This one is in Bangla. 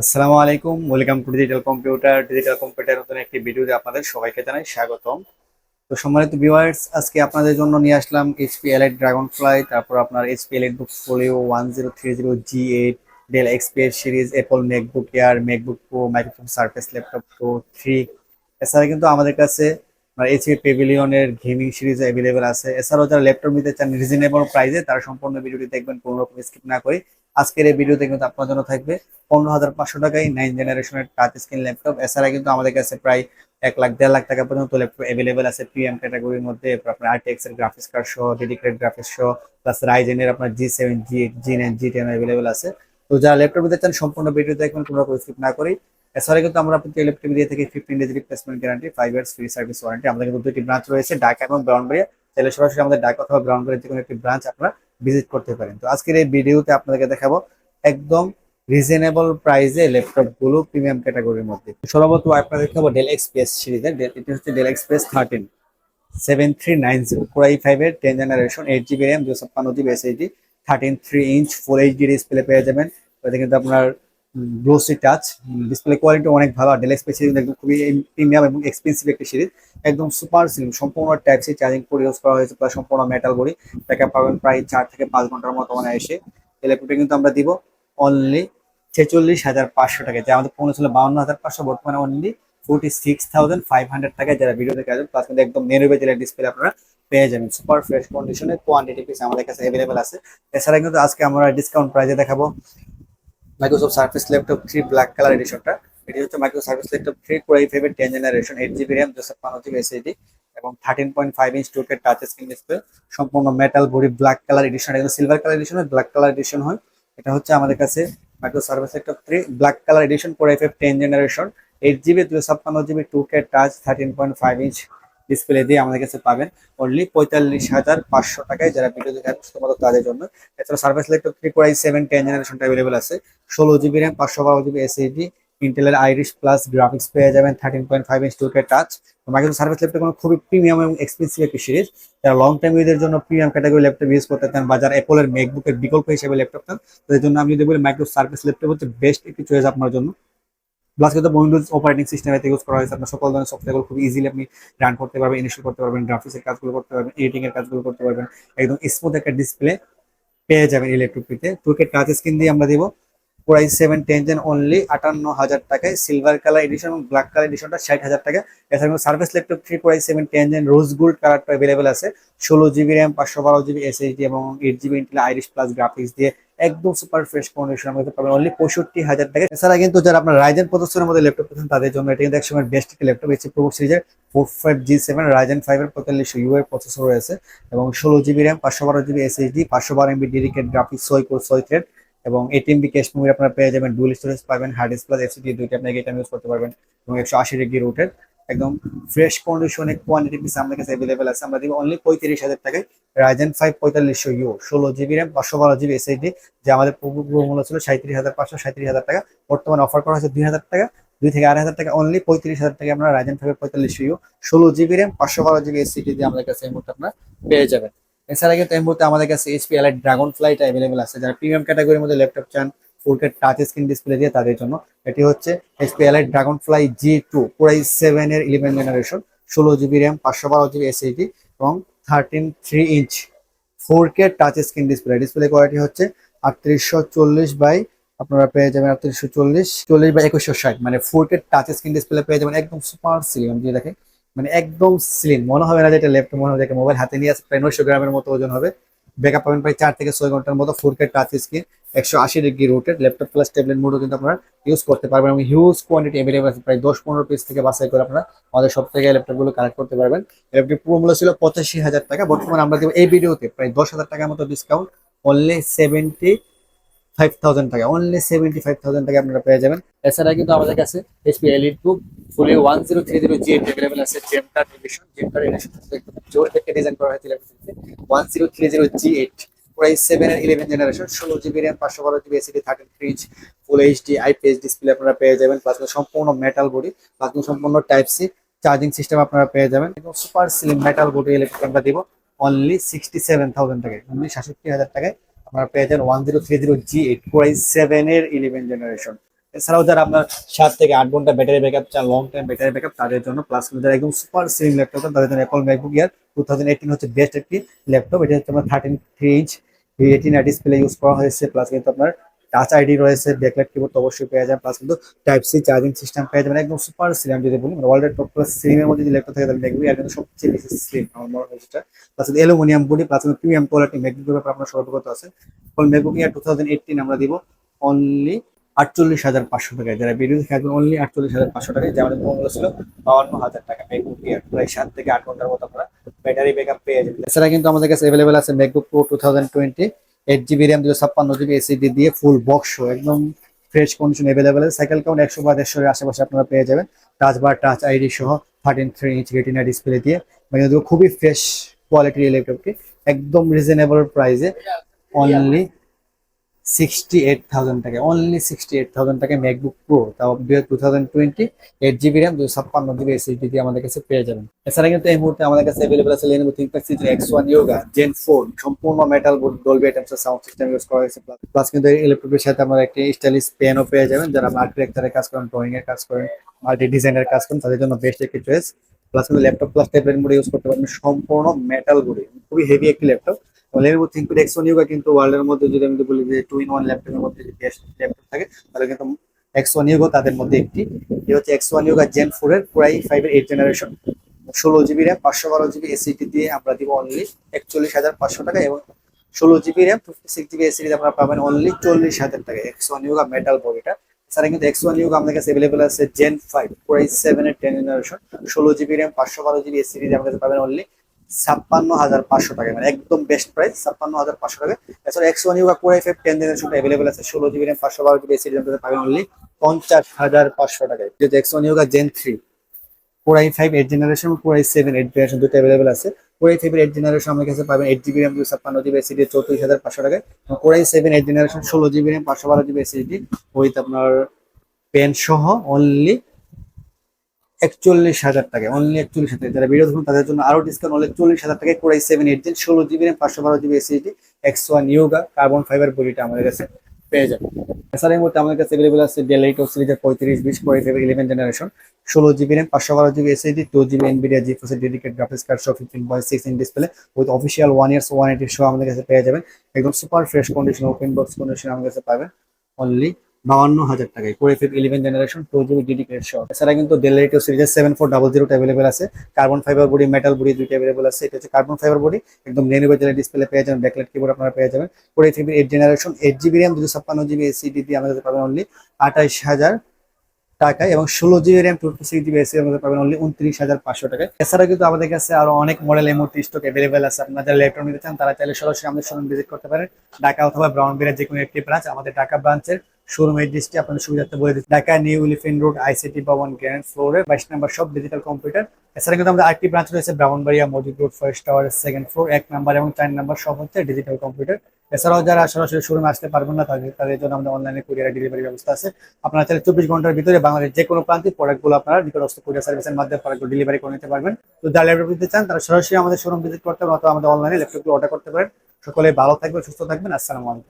আসসালামু আলাইকুম, welcome to digital computer digital computer নতুন একটি ভিডিওতে আপনাদের সবাইকে জানাই স্বাগতম। তো সম্মানিত ভিউয়ার্স আজকে আপনাদের জন্য নিয়ে আসলাম এইচপি এলাইট ড্রাগন ফ্লাই তারপর আপনার HP Elite Book Folio one zero three zero G eight Dell XPS series Apple MacBook Air MacBook Pro microphone Surface laptop Pro three এছাড়া কিন্তু আমাদের কাছে এইচপি পেভিলিয়নের গেমিং সিরিজ অ্যাভেলেবেল আছে। এছাড়াও যারা ল্যাপটপ নিতে চান রিজনেবল প্রাইসে তারা সম্পূর্ণ ভিডিওটি দেখবেন, কোনো রকম স্কিপ না করে। আজকের এই ভিডিওতে কিন্তু আপনার জন্য থাকবে পনেরো হাজার পাঁচশো টাকায় নাইন জেনারেশনের টাচ স্ক্রিন ল্যাপটপ এছাড়া কিন্তু আমাদের কাছে প্রায় এক লাখ, দেড় লাখ টাকা পর্যন্ত ল্যাপটপ অ্যাভেলেবেল আছে প্রিমিয়াম ক্যাটাগরির মধ্যে। আপনার আরটিএক্স এর গ্রাফিক্স কার্ড সহ ডেডিকেটেড গ্রাফিক্স সহ প্লাস রাইজেনের আপনার G seven G eight G nine G ten available আছে। তো যারা ল্যাপটপ নিতে চান, সম্পূর্ণ ভিডিও দেখবেন, কোনো রকম স্কিপ না করি এছাড়া কিন্তু আমরা প্রতি ল্যাপটপ দিয়ে থাকি fifteen days replacement guarantee five years free service warranty আমাদের কিন্তু দুটি ব্রাঞ্চ রয়েছে, ঢাকা এবং ব্রাউনবাড়িয়া তাহলে সরাসরি আমাদের ঢাকা অথবা ব্রাউনবাড়িয়া যে কোনো একটি ব্রাঞ্চ আপনারা ভিজিট করতে পারেন। তো আজকের এই ভিডিওতে আপনাদেরকে দেখাবো একদম রিজনেবল প্রাইসে ল্যাপটপগুলো প্রিমিয়াম ক্যাটাগরির মধ্যে। সর্বপ্রথম আপনাদের দেখাবো ডেল এক্সপিএস সিরিজের। এটি হচ্ছে Dell XPS thirteen seven three nine zero Core i ফাইভের ten generation eight GB RAM দুশো ছাপ্পান্ন GB SSD thirteen three inch full HD display পেয়ে যাবেন। ওতে কিন্তু আপনার গ্লোসি টাচ ডিসপ্লে কোয়ালিটি অনেক ভালো, আর ডেল এক্সপিএস সিরিজ একদম খুবই প্রিমিয়াম এবং এক্সপেন্সিভ একটি সিরিজ একদম সুপার স্লিম সম্পূর্ণ type C charging port use করা হয়েছে প্লাস সম্পূর্ণ মেটাল বডি ব্যাকআপ পাবেন প্রায় চার থেকে পাঁচ ঘণ্টার মতো মানে এসে। এই কিন্তু আমরা দিব অনলি ছেচল্লিশ হাজার পাঁচশো টাকা যা আমাদের পৌঁছে ছিল বাউন্ন হাজার পাঁচশো, বর্তমানে only forty six thousand five hundred টাকায় যারা ভিডিও দেখে আসবেন প্লাস কিন্তু একদম নেরো বেজের ডিসপ্লে আপনারা পেয়ে যাবেন। সুপার ফ্রেশ কন্ডিশনে কোয়ান্টিটি পিস আমাদের কাছে অ্যাভেলেবেল আছে। এছাড়া কিন্তু আজকে আমরা ডিসকাউন্ট প্রাইসে দেখাবো। Microsoft Surface laptop three black colour এডিশনটা এটি হচ্ছে Microsoft Surface laptop three core i ফাইভের ten generation eight GB RAM দুশো পাঁচ জিবি এসএসডি এবং থার্টিন পয়েন্ট ফাইভ ইঞ্চ টুকের টাচ স্ক্রিন ডিসপ্লে সম্পূর্ণ metal body black colour edition এগুলো সিলভার কালার এডিশন হয় ব্ল্যাক কালার এডিশন হয়। এটা হচ্ছে আমাদের কাছে micro service laptop three black colour edition core i five ten generation eight GB দুশো ছাপ্পান্ন GB two K touch thirteen point five inch display দিয়ে আমাদের কাছে পাবেন অনলি পঁয়তাল্লিশ হাজার পাঁচশো টাকায় যারা ভিডিও দেখেন শুধুমাত্র তাদের জন্য। এছাড়া service laptop three core i seven ten জেনারেশনটা available আছে। ষোলো জিবি র্যাম পাঁচশো বারো জিবি এসএসডি ইন্টেলের আইরিশ প্লাস গ্রাফিক্স পেয়ে যাবেন thirteen point five inch two K touch Microsoft service laptop কোনো খুবই প্রিমিয়াম এবং এক্সপেন্সিভ একটি সিরিজ যারা লং টাইম ইউজের জন্য প্রিমিয়াম ক্যাটাগরি ল্যাপটপ ইউজ করতে চান বা যারা অ্যাপলের ম্যাকবুকের বিকল্প হিসেবে ল্যাপটপ চান, তাদের জন্য আমি যদি বলি মাইক্রোসফট সার্ভিস ল্যাপটপ হচ্ছে বেস্ট একটি চয়েস আপনার জন্য। প্লাস কিন্তু উইন্ডোজ অপারেটিং সিস্টেম এতে ইউজ করা হয়েছে। আপনার সকল ধরনের সফটওয়্যারগুলো খুব ইজিলি আপনি রান করতে পারবেন ইনস্টল করতে পারবেন গ্রাফিক্সের কাজগুলো করতে পারবেন এডিটিং এর কাজগুলো করতে পারবেন। একদম স্মুথ একটা ডিসপ্লে পেয়ে যাবেন ল্যাপটপটিতে টুকে টাচ স্ক্রিন দিয়ে আমরা দিব। Core i seven ten gen only আটান্ন হাজার টাকায়। সিলভার কালার এডিশন এবং ব্ল্যাক কালার এডিশনটা ষাট হাজার টাকা। এছাড়া service laptop three core i seven ten gen rose gold কালারটা অ্যাভেলেবেল আছে। ষোলো জিবি র্যাম পাঁচশো বারো জিবি এসএসডি এবং eight GB Intel Iris plus graphics দিয়ে একদম সুপার ফ্রেশ কন্ডিশনের মধ্যে পাবেন অনলি পঁয়ষট্টি হাজার টাকা। এছাড়া কিন্তু যারা আপনার রাইজেন প্রদর্শনের মধ্যে ল্যাপটপ পেয়েছেন তাদের জন্য এটা কিন্তু একসময় বেস্ট একটি ল্যাপটপ এসে প্রো সিরিজের four five G seven Ryzen ফাইভের পঁয়তাল্লিশ ইউ এর প্রসেসর রয়েছে এবং ষোলো জিবি র্যাম পাঁচশো বারো জিবি এসএসডি পাঁচশো বারো এমবি ডেডিকেট গ্রাফিক্স ছয় কোর ছয় থ্রেড এবং এটিএমবি ক্যাশ মেমোরি আপনারা পেয়ে যাবেন ডুয়েল স্টোরেজ পাবেন হার্ড ডিস্ক প্লাস এফসিডি দুইটা আপনি এটা ইউজ করতে পারবেন এবং একশো আশি ডিগ্রি রুটের একদম ফ্রেশ কন্ডিশনে কোয়ান্টিটি পিস আমাদের কাছে অ্যাভেলেবেল আছে। আমরা দিব অনলি পঁয়ত্রিশ হাজার টাকায় রাইজেন ফাইভ পঁয়তাল্লিশশো ইউ ষোলো জিবি র্যাম পাঁচশো বারো জিবি এসএসডি যে আমাদের পূর্ব মূল্য ছিল সাঁত্রিশ হাজার পাঁচশো সাঁত্রিশ হাজার টাকা। বর্তমানে অফার করা হয়েছে দুই হাজার টাকা, দুই থেকে আড়াই হাজার টাকা অনলি পঁয়ত্রিশ হাজার টাকা আমরা রাইজেন ফাইভের পঁয়তাল্লিশশো ইউ ষোলো জিবি র্যাম পাঁচশো বারো জিবি এসএসডি দিয়ে আমাদের কাছে এই মুহূর্তে আপনারা পেয়ে যাবেন। এছাড়া কিন্তু এই মুহূর্তে আমাদের কাছে HP Elite Dragon flight available আছে। যারা প্রিমিয়াম ক্যাটাগরির মধ্যে ল্যাপটপ চান four K touch screen display দিয়ে তাদের জন্য। এটি হচ্ছে HP Elite Dragonfly G two পুরাই সেভেন এর ইলেভেন জেনারেশন ষোলো জিবি র্যাম পাঁচশো বারো জিবি এসএইচডি এবং thirteen three inch four K touch screen display display quality হচ্ছে আটত্রিশশো চল্লিশ বাই আপনারা পেয়ে যাবেন আটত্রিশশো চল্লিশ চল্লিশ বাই একুশশো ষাট। মানে four K touch screen display পেয়ে যাবেন একদম সুপার সিলিম দিয়ে দেখেন মানে একদম স্লিম মনে হবে না যে এটা ল্যাপটপ মনে হবে মোবাইল হাতে নিয়ে আসে, প্রায় নয়শো গ্রামের মতো ওজন হবে। ব্যাকআপ পাবেন প্রায় চার থেকে ছয় ঘণ্টার মতো ফোর কে টাচ স্ক্রিন একশো আশি degree rotated laptop plus tablet মোডও কিন্তু আপনারা ইউজ করতে পারবেন এবং হিউজ কোয়ান্টিটি অ্যাভেলেবল আছে, প্রায় দশ পনেরো পিস থেকে বাছাই করে আপনারা আমাদের সব থেকে ল্যাপটপগুলো কালেক্ট করতে পারবেন। ল্যাপটপ পুরো মূল্য ছিল পঁচাশি হাজার টাকা। বর্তমানে আমরা দেবো এই ভিডিওতে প্রায় দশ হাজার টাকার মতো discount only seventy five thousand only five thousand আপনারা পেয়ে যাবেন। এছাড়া কিন্তু আমাদের কাছে book one zero three zero আছে জোর থেকে one zero three zero G eight seven eleven generation ষোলো পাঁচশো বারো থার্টিন ফুল ডিসপ্লে আপনারা পেয়ে যাবেন প্লাস সম্পূর্ণ মেটাল বডি প্লাস সম্পূর্ণ টাইপ সি চার্জিং সিস্টেম আপনারা পেয়ে যাবেন। এবং super slim metal body electric আমরা দিব অনলি সিক্সটি সেভেন থাউজেন্ড টাকায় অনলি সাতষট্টি হাজার টাকায়। আপনারা পেয়ে যান one zero three zero G eight প্রাই seven এর ইলেভেন জেনারেশন এছাড়াও যারা আপনার সাত থেকে আট ঘণ্টা ব্যাটারি ব্যাকআপ চান লং টাইম ব্যাটারি ব্যাকআপ তাদের জন্য প্লাস যারা একদম সুপার সিলিং ল্যাপটপ তাদের জন্য Apple MacBook Air two thousand eighteen হচ্ছে বেস্ট একটি ল্যাপটপ এটা হচ্ছে আপনার thirteen three inch Retina display use করা হয়েছে প্লাস কিন্তু আপনার টাচ আইডি রয়েছে ব্যাকলাইট কিবোর্ড তো অবশ্যই পেয়ে যাবেন প্লাস কিন্তু টাইপ সি চার্জিং সিস্টেম পেয়ে যাবেন, একদম সুপার স্লিম যদি বলি ওয়ার্ল্ডের টপ ক্লাস স্লিমের মধ্যে যদি ল্যাপটপ থাকে তাহলে ম্যাকবুক ইয়ার কিন্তু সবচেয়ে বেশি স্লিম আমার মনে হয় সেটা। Plus aluminium body plus premium quality MacBook ব্যাপারে আপনার সর্বগত আছে। ফল MacBook Air two thousand eighteen আমরা দিব অনলি আটচল্লিশ হাজার পাঁচশো টাকায়। যারা ভিডিও আসবেন অনলি আটচল্লিশ হাজার পাঁচশো টাকায়। যেমন মূল্য ছিল বাউন্ন হাজার টাকা ম্যাকবুক ইয়ার প্রায় সাত থেকে আট ঘণ্টার মতো আপনারা ব্যাটারি ব্যাকআপ পেয়ে যাবেন। এছাড়া কিন্তু আমাদের কাছে অ্যাভেলেবেল আছে MacBook Pro two thousand twenty eight GB RAM দুশো ছাপ্পান্ন জিবি এসিডি দিয়ে ফুল বক্স একদম fresh condition available cycle count একশো বা আশেপাশে আপনারা পেয়ে যাবেন। টাচ বার টাচ আইডি সহ thirteen three inch Retina display দিয়ে। মানে খুবই ফ্রেশ কোয়ালিটির ল্যাপটপটি একদম রিজনেবল প্রাইসে অনলি সিক্সটি এইট থাউজেন্ড টাকা অনলি সিক্সটি এইট থাউজেন্ড টাকা ম্যাকবুক প্রো তাও two thousand twenty eight GB RAM দুশো ছাপ্পান্ন জিবি এসএসডি দিয়ে আমাদের কাছে পেয়ে যাবেন। এছাড়া কিন্তু এই মুহূর্তে আমাদের কাছে অ্যাভেলেবল আছে Lenovo ThinkPad season X one Yoga gen four সম্পূর্ণ metal board Dolby Atmos sound system use করা হয়েছে প্লাস কিন্তু এই ল্যাপটপের সাথে আপনারা একটি স্টাইলিশ পেনও পেয়ে যাবেন, যারা আর্কিটেক্চারের কাজ করেন ড্রয়িং এর কাজ করেন মাল্টি ডিজাইনের কাজ করেন, তাদের জন্য বেস্ট একটি চয়েস প্লাস কিন্তু ল্যাপটপ প্লাস ট্যাবলেট মোডে ইউজ করতে পারবেন, সম্পূর্ণ মেটাল বডি খুবই হেভি একটি laptop Lenovo ThinkPad X one Yoga কিন্তু ওয়ার্ল্ডের মধ্যে যদি আমি বলি যে টু ইন ওয়ান ল্যাপটপের মধ্যে যে বেস্ট ল্যাপটপ থাকে, তাহলে কিন্তু এক্স ওয়ান ইয়োগো তাদের মধ্যে একটি। এই হচ্ছে X one Yoga gen four এর প্রাই ফাইভ এর এইট জেনারেশন ষোলো জিবি র্যাম পাঁচশো বারো জিবি এসিটি দিয়ে আমরা দিব অনলি একচল্লিশ হাজার পাঁচশো টাকা এবং ষোলো GB RAM fifty six GB SSD আপনারা পাবেন অনলি চল্লিশ হাজার টাকা। এক্স ওয়ান ইয়োগা মেটাল বডিটা এছাড়া কিন্তু এক্স ওয়ান ইয়োগা আমাদের কাছে অ্যাভেলেবল আছে জেন ফাইভ প্রাই সেভেন এর টেন জেনারেশন ষোলো জিবি র্যাম পাঁচশো বারো জিবি দিয়ে আমাদের কাছে পাবেন অনলি ছাপ্পান্ন হাজার পাঁচশো টাকা মানে একদম বেস্ট প্রাইস ছাপ্পান্ন হাজার পাঁচশো টাকা। এছাড়া এক্স ওয়ান ইউগা কোর এফ এফ টেন জেনারেশন অ্যাভেলেবল আছে, ষোলো জিবি র্যাম পাঁচশো বারো জিবি এসিডি পাবেন অনলি পঞ্চাশ হাজার পাঁচশো টাকায়। যেহেতু X one gen three core I five eight generation core I seven eight generation দুটো অ্যাভেলেবল আছে। Core I five eight generation আমার কাছে পাবেন এইট জিবি র্যাম দুশো ছাপ্পান্ন জিবি এসিডি চৌত্রিশ হাজার পাঁচশো টাকায়। Core I seven eight generation ষোলো জিবি র্যাম পাঁচশো বারো জিবি এসিডি উইথ আপনার পেন সহ অনলি একচল্লিশ হাজার টাকা অনলি একচল্লিশ হাজার যারা ভিডিও দেখুন, তাদের জন্য আরও ডিসকাউন্ট অনলি চল্লিশ হাজার টাকায় core i seven eight gen ষোলো জিবি র্যাম পাঁচশো বারো GB SSD X one Yoga carbon fibre বডিটা আমাদের কাছে পেয়ে যাবে এছাড়া এই মুহূর্তে আমাদের কাছে অ্যাভেলেবল আছে ডেল এইট সিরিজের পঁয়ত্রিশ, বিশ core i five eleven generation ষোলো জিবি র্যাম পাঁচশো বারো GB SSD two GB Nvidia জি ফোসের ডেডিকেট গ্রাফিক্স কার্ড সহ fifteen point six in display with official one years one eighty show আমাদের কাছে পেয়ে যাবেন। একদম super fresh condition open box condition আমাদের কাছে পাবেন। অনলি বাউন্ন হাজার টাকায়। কোরে ফিফ eleven generation two GB dedicate shot এছাড়া কিন্তু ডেল রেটিও সিরিজের সেভেন ফোর ডাবল জিরোটা অ্যাভেলেবল আছে। Carbon fibre body metal body দুইটা অ্যাভেলেবল আছে। এটা হচ্ছে কার্বন ফাইবার বডি একদম রেনিউবেল ডিসপ্লে পেয়ে যাবেন। ব্যাকলাইট কিবোর্ড আপনারা পেয়ে যাবেন। কোরে ফিফ eight generation eight GB RAM দুশো ছাপ্পান্ন জিবি এসিডি দিয়ে আমাদের পাবেন অনলি আঠাইশ হাজার টাকায় এবং ষোলো GB RAM two six GB AC আমাদের পাবেন অনলি উনত্রিশ হাজার পাঁচশো টাকায়। এছাড়া কিন্তু আমাদের কাছে আরও অনেক মডেল এই স্টক অ্যাভেলেবেল আছে। আপনারা যারা নিতে চান, তারা চাইলে সরাসরি আমাদের শোরুম ভিজিট করতে পারেন। ঢাকা অথবা ব্রাউন বিরার যে কোনো একটি ব্রাঞ্চ আমাদের ঢাকা ব্রাঞ্চের শোরুম এড্রেসটি আপনাদের সুবিধার্থে বলে দিচ্ছি। Dhaka New Elephant Road ICT ভবন, গ্র্যান্ড ফ্লোরে, বাইশ নাম্বার সব ডিজিটাল কম্পিউটার এছাড়া কিন্তু আমাদের আরেকটি ব্রাঞ্চ রয়েছে, Brahmanbaria Majid road First Tower second floor এক নাম্বার এবং চার নাম্বার সব হচ্ছে ডিজিটাল কম্পিউটার এছাড়াও যারা সরাসরি শোরুমে আসতে পারবেন না, তাদের তাদের জন্য আমাদের অনলাইনে কুরিয়ার ডেলিভারি ব্যবস্থা আছে। আপনারা চাইলে চব্বিশ ঘণ্টার ভিতরে বাংলাদেশ যে কোনো প্রান্তিক প্রোডাক্টগুলো আপনারা নিকটস্থ কুরিয়ার সার্ভিসের মাধ্যমে প্রোডাক্টগুলো ডেলিভারি করে নিতে পারবেন। তো যারা ল্যাপটপ নিতে চান, তারা সরাসরি আমাদের শোরুম ভিজিট করতে পারেন অথবা আমাদের অনলাইনে ল্যাপটপগুলো অর্ডার করতে পারেন। সকলে ভালো থাকবেন, সুস্থ থাকবেন, আসসালামু আলাইকুম।